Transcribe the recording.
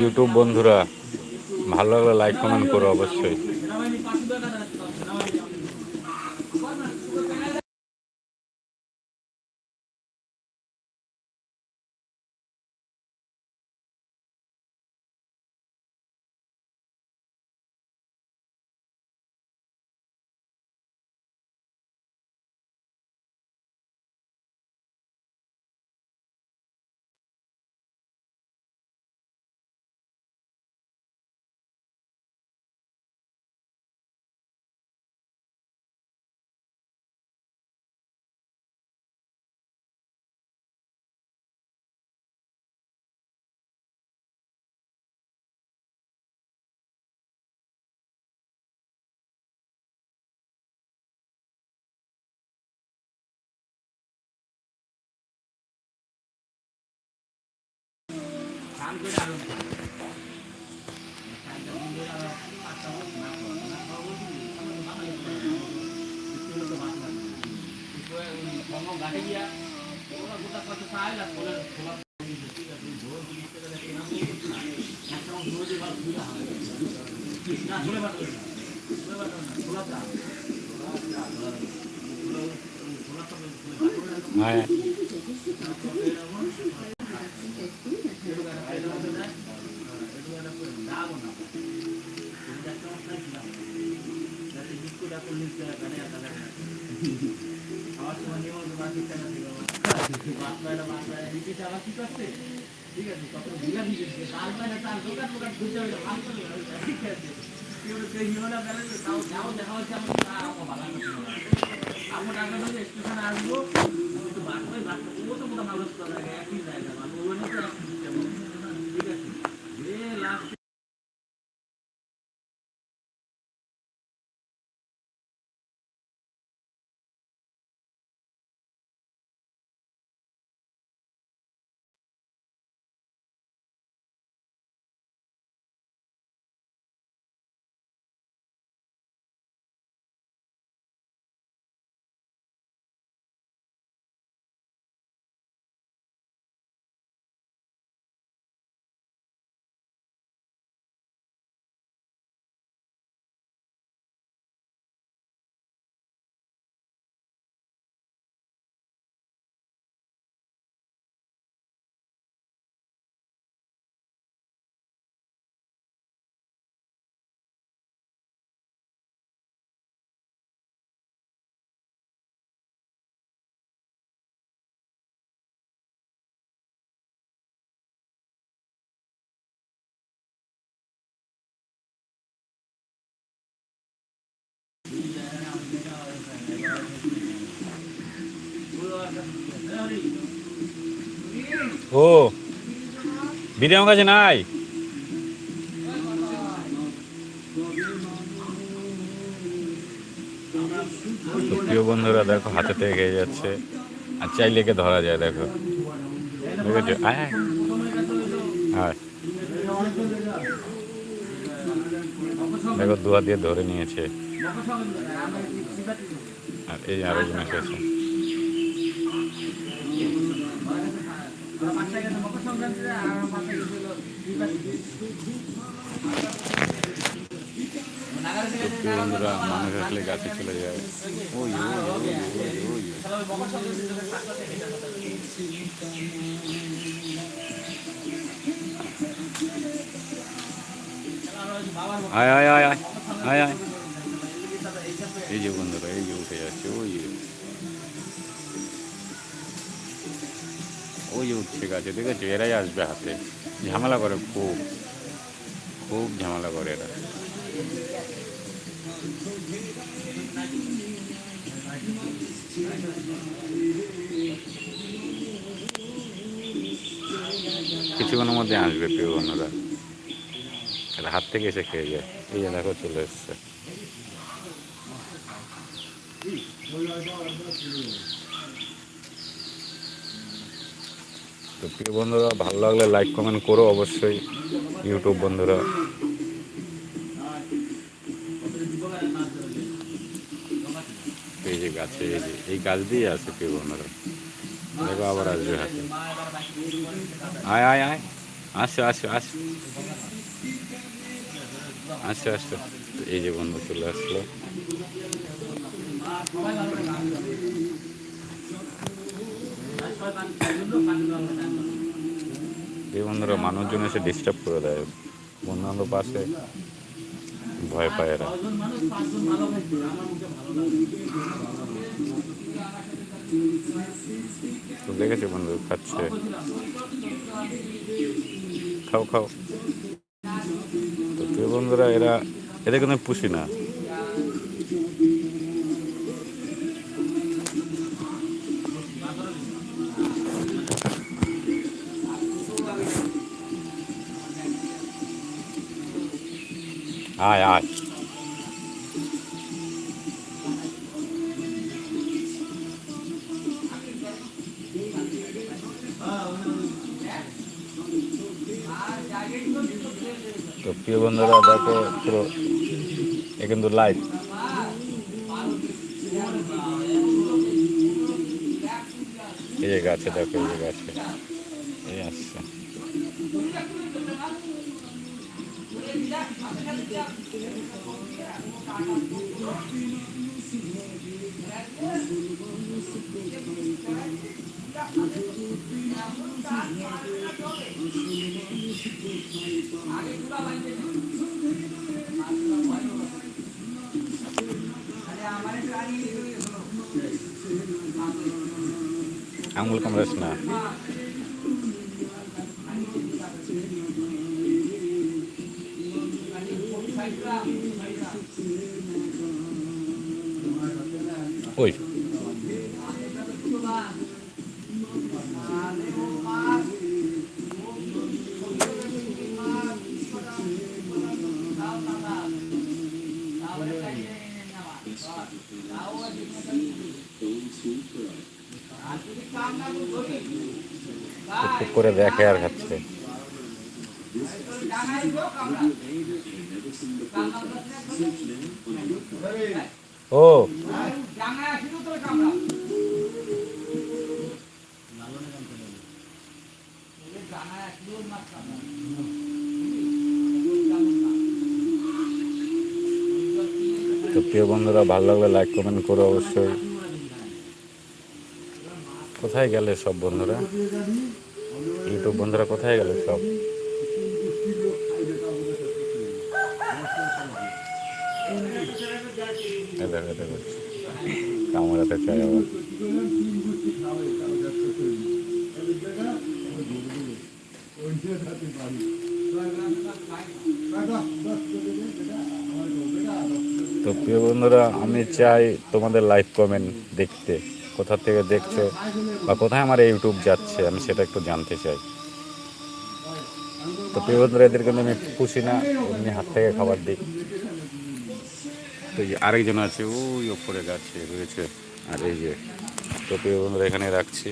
YouTube বন্ধুরা ভালো লাগলে লাইক কমেন্ট করো অবশ্যই। হ্যাঁ। ঠিক আছে কত বিলা দিয়েছে তারপরে তার দোকান দোকান ঘুরতে হবে ঠিক তাও যাও দেখা হচ্ছে আমার আমার টাকা আসব রাখতো ও তো মোটামুটি হাউস করা গেছে একই জায়গা মানে ওখানে ও বিড়ি আমার কাছে নাই? প্রিয় বন্ধুরা, দেখো, হাতে থেকে যাচ্ছে। আর চাইলে কে ধরা যায়, দেখো। দেখেছ? হ্যাঁ দেখো, দুয়া দিয়ে ধরে নিয়েছে। আর এই আরেকজন এসেছে সত্যি বন্ধুরা মানুষ আসলে গাছে চলে ওই ওই। আয় আয় আয় আয় আয় আয় এই যে বন্ধুরা, এই যে উঠে যাচ্ছে, ওই যে। ওই যে উঠছে গাছে, দেখেছ? এরাই আসবে হাতে। ঝামেলা করে খুব খুব ঝামেলা করে এরা। কিছুক্ষণের মধ্যে আসবে, প্রিয় এরা হাত থেকে এসে খেয়ে যায় এই যে দেখো চলে এসছে। তো প্রিয় বন্ধুরা, ভালো লাগলে লাইক কমেন্ট করো অবশ্যই ইউটিউব বন্ধুরা। এই যে গাছে, এই যে, এই গাছ দিয়ে আছে প্রিয় বন্ধুরা। দেখো আবার আসবে হাতে। আয় আয় আয়। আসো আসো আসো। আসো আসো এই যে বন্ধু চলে আসলো। এই বন্ধুরা মানুষজন এসে ডিস্টার্ব করে দেয়। বন্ধু বান্ধব পাশে ভয় পায় এরা। তো দেখেছে বন্ধু, খাচ্ছে। খাও খাও। বন্ধুরা এরা এদের কোনো পুষি না। আয় আয়। তো প্রিয় বন্ধুরা, দেখো পুরো এ কিন্তু লাইভ এই গাছে, দেখো এই গাছে। এই আসছে। আঙুল কামড়াস না টুক করে দেখে আর খাচ্ছে। ও। তো প্রিয় বন্ধুরা, ভালো লাগলে লাইক কমেন্ট করো অবশ্যই। কোথায় গেলে সব বন্ধুরা? ইউটিউব বন্ধুরা কোথায় গেলে সব। কামড়াতে চাই আবার তো প্রিয় বন্ধুরা, আমি চাই তোমাদের লাইভ কমেন্ট দেখতে। কোথা থেকে দেখছ বা কোথায় আমার ইউটিউব যাচ্ছে, আমি সেটা একটু জানতে চাই। তো প্রিয় বন্ধুরা এদের কিন্তু আমি খুশি না, এমনি হাত থেকে খাবার দিই। তো আরেকজন আছে, ওই ওপরে গাছে রয়েছে। আর এই যে, তো প্রিয় বন্ধুরা, এখানে রাখছি।